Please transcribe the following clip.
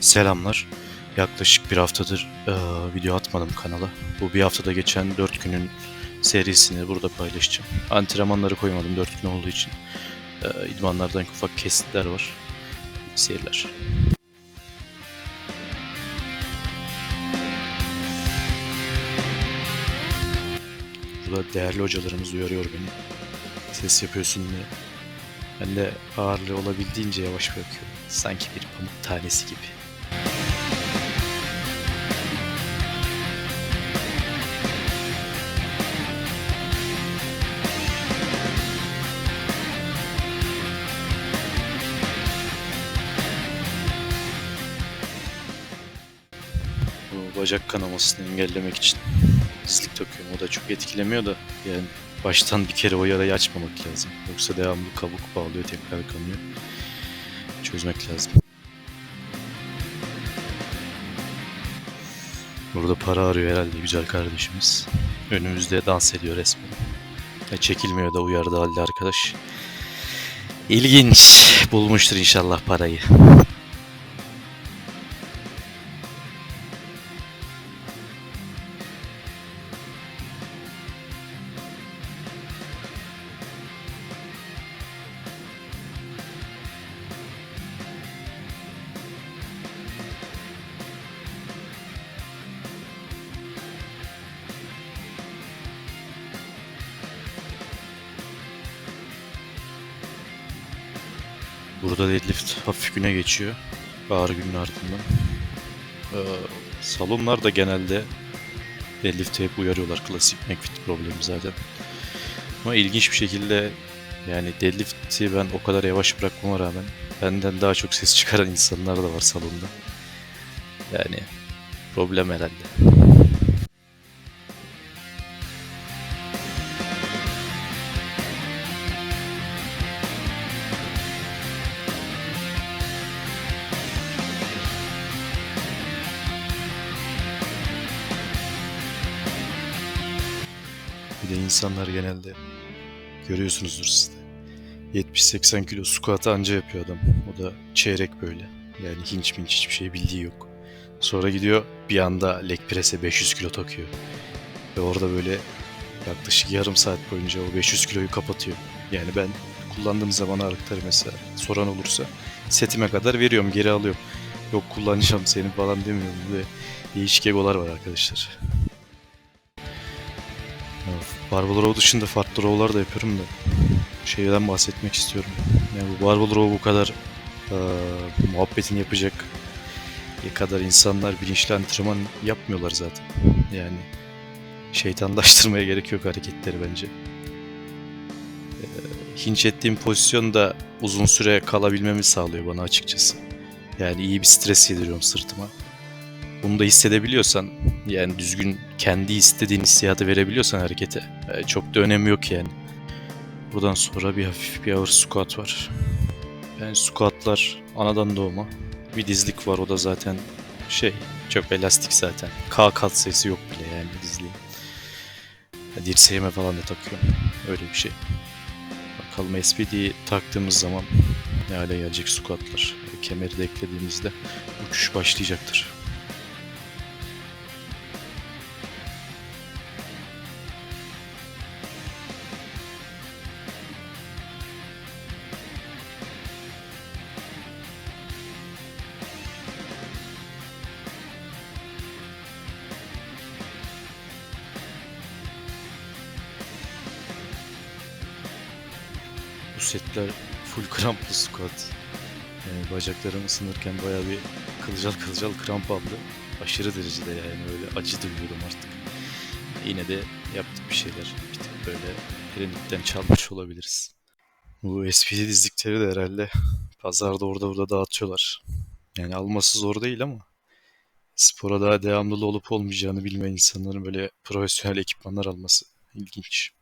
Selamlar. Yaklaşık bir haftadır eee, video atmadım kanala. Bu bir haftada geçen 4 günün serisini burada paylaşacağım. Antrenmanları koymadım 4 gün olduğu için. Eee idmanlardan ufak kesitler var. Seyirler. Burada değerli hocalarımız uyarıyor beni. Ses yapıyorsun diye. Ben de ağırlığı olabildiğince yavaş bırakıyorum. Sanki bir pamuk tanesi gibi. Bacak kanamasını engellemek için dizlik takıyorum. O da çok etkilemiyor da yani baştan bir kere o yarayı açmamak lazım. Yoksa devamlı kabuk bağlıyor tekrar kanıyor. Çözmek lazım. Burada para arıyor herhalde güzel kardeşimiz. Önümüzde dans ediyor resmen. E, çekilmiyor da uyardı halde arkadaş. İlginç. Bulmuştur inşallah parayı. Burada deadlift hafif güne geçiyor. Ağır günün ardından. Ee, salonlar da genelde deadlift'e hep uyarıyorlar. Klasik McFit problemi zaten. Ama ilginç bir şekilde yani deadlift'i ben o kadar yavaş bırakmama rağmen benden daha çok ses çıkaran insanlar da var salonda. Yani problem herhalde. Bir insanlar genelde görüyorsunuzdur siz de. 70-80 kilo squat anca yapıyor adam. O da çeyrek böyle. Yani hinç minç hiçbir şey bildiği yok. Sonra gidiyor bir anda leg press'e 500 kilo takıyor. Ve orada böyle yaklaşık yarım saat boyunca o 500 kiloyu kapatıyor. Yani ben kullandığım zaman ağırlıkları mesela soran olursa setime kadar veriyorum geri alıyorum. Yok kullanacağım senin falan demiyorum ve değişik egolar var arkadaşlar. Barbell Row dışında farklı row'lar da yapıyorum da şeyden bahsetmek istiyorum. Yani bu Barbell Row bu kadar eee muhabbetini yapacak ne kadar insanlar bilinçli antrenman yapmıyorlar zaten. Yani şeytanlaştırmaya gerek yok hareketleri bence. Eee hinç ettiğim pozisyonda uzun süre kalabilmemi sağlıyor bana açıkçası. Yani iyi bir stres yediriyorum sırtıma. Bunu da hissedebiliyorsan yani düzgün kendi istediğin hissiyatı verebiliyorsan harekete e, çok da önemi yok yani. Buradan sonra bir hafif bir ağır squat var. Yani squatlar anadan doğma. Bir dizlik var o da zaten şey çok elastik zaten. K kat sayısı yok bile yani dizliğin. Dirseğime falan da takıyorum. Öyle bir şey. Bakalım SPD'yi taktığımız zaman ne hale gelecek squatlar. Kemeri de eklediğimizde uçuş başlayacaktır. Setler full kramplı squat. Yani bacaklarım ısınırken bayağı bir kılcal kılcal kramp aldı. Aşırı derecede yani öyle acı duyuyordum artık. Yine de yaptık bir şeyler. Bir tık böyle klinikten çalmış olabiliriz. Bu SPD dizlikleri de herhalde pazarda orada burada dağıtıyorlar. Yani alması zor değil ama spora daha devamlı olup olmayacağını bilmeyen insanların böyle profesyonel ekipmanlar alması ilginç.